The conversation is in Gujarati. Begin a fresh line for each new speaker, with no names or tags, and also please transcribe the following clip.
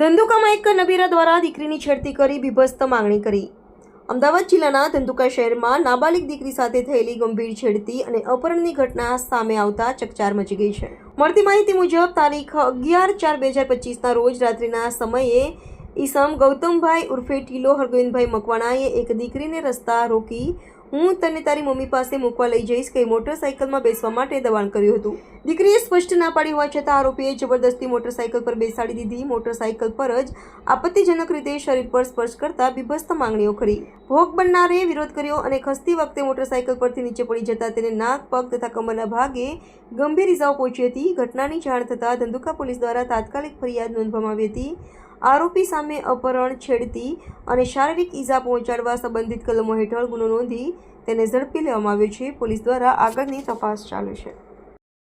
ધંધુકામાં એક નબીરા દ્વારા દીકરીની છેડતી કરી બીભસ્ત માંગણી કરી. અમદાવાદ જિલ્લાના ધંધુકા શહેરમાં નાબાલિગ દીકરી સાથે થયેલી ગંભીર છેડતી અને અપહરણની ઘટના સામે આવતા ચકચાર મચી ગઈ છે. મળતી માહિતી મુજબ, તારીખ અગિયાર ચાર બે હજાર પચીસના રોજ રાત્રિના સમયે ઈસમ ગૌતમભાઈ ઉર્ફે ટીલો હરગોવિંદભાઈ મકવાણાએ એક દીકરીને રસ્તા રોકી હું તને તારી મમ્મી પાસે મૂકવા લઈ જઈશ કે મોટરસાઇકલમાં બેસવા માટે દબાણ કર્યું હતું. દીકરીએ સ્પષ્ટ ના પાડી હોવા છતાં આરોપીએ જબરદસ્તી મોટરસાઇકલ પર બેસાડી દીધી. મોટરસાઇકલ પર જ આપત્તિજનક રીતે શરીર પર સ્પર્શ કરતા બીભસ્ત માંગણીઓ કરી. ભોગ બનનારે વિરોધ કર્યો અને ખસતી વખતે મોટરસાઇકલ પરથી નીચે પડી જતા તેને નાક, પગ તથા કમરના ભાગે ગંભીર ઇજાઓ પહોંચી હતી. ઘટનાની જાણ થતાં ધંધુકા પોલીસ દ્વારા તાત્કાલિક ફરિયાદ નોંધવામાં આવી હતી. આરોપી સામે અપહરણ છેડતી અને શારીરિક ઈજા પહોંચાડવા સંબંધિત કલમો હેઠળ ગુનો નોંધી તેને ઝડપી લેવામાં આવ્યો છે. પોલીસ દ્વારા આગળની તપાસ ચાલુ છે.